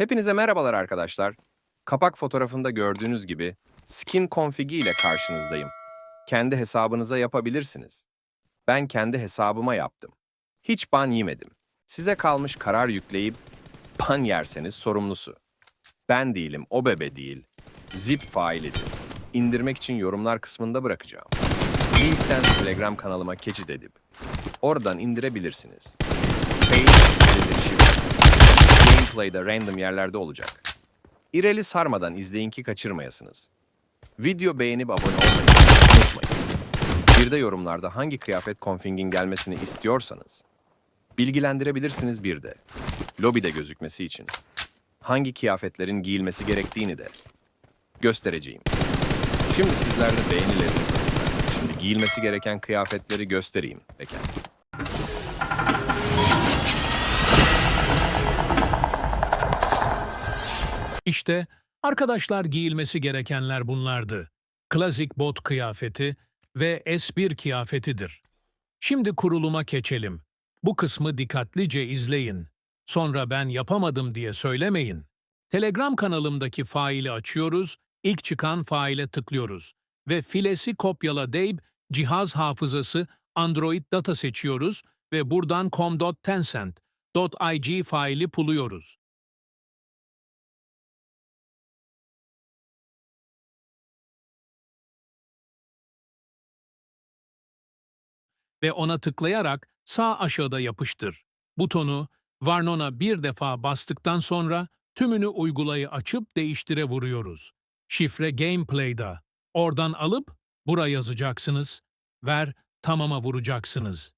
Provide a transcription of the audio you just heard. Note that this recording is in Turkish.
Hepinize merhabalar arkadaşlar. Kapak fotoğrafında gördüğünüz gibi skin config'i ile karşınızdayım. Kendi hesabınıza yapabilirsiniz. Ben kendi hesabıma yaptım. Hiç ban yemedim. Size kalmış karar yükleyip ban yerseniz sorumlusu. Ben değilim, o bebe değil. Zip failidir. İndirmek için yorumlar kısmında bırakacağım. Linkten Telegram kanalıma keçit edip oradan indirebilirsiniz. Şifre. Gameplay'da random yerlerde olacak. İreli sarmadan izleyin ki kaçırmayasınız. Video beğenip abone olmayı unutmayın. Bir de yorumlarda hangi kıyafet config'in gelmesini istiyorsanız bilgilendirebilirsiniz bir de. Lobide gözükmesi için hangi kıyafetlerin giyilmesi gerektiğini de göstereceğim. Şimdi sizler de beğenilerinizi. Şimdi giyilmesi gereken kıyafetleri göstereyim. Pekala. İşte arkadaşlar giyilmesi gerekenler bunlardı. Klasik bot kıyafeti ve S1 kıyafetidir. Şimdi kuruluma geçelim. Bu kısmı dikkatlice izleyin. Sonra ben yapamadım diye söylemeyin. Telegram kanalımdaki faili açıyoruz, ilk çıkan faile tıklıyoruz ve filesi kopyala deyip cihaz hafızası Android data seçiyoruz ve buradan com.tencent.ig faili buluyoruz. Ve ona tıklayarak sağ aşağıda yapıştır. Butonu Varnon'a bir defa bastıktan sonra tümünü uygulayı açıp değiştire vuruyoruz. Şifre Gameplay'da. Oradan alıp bura yazacaksınız. Ver tamama vuracaksınız.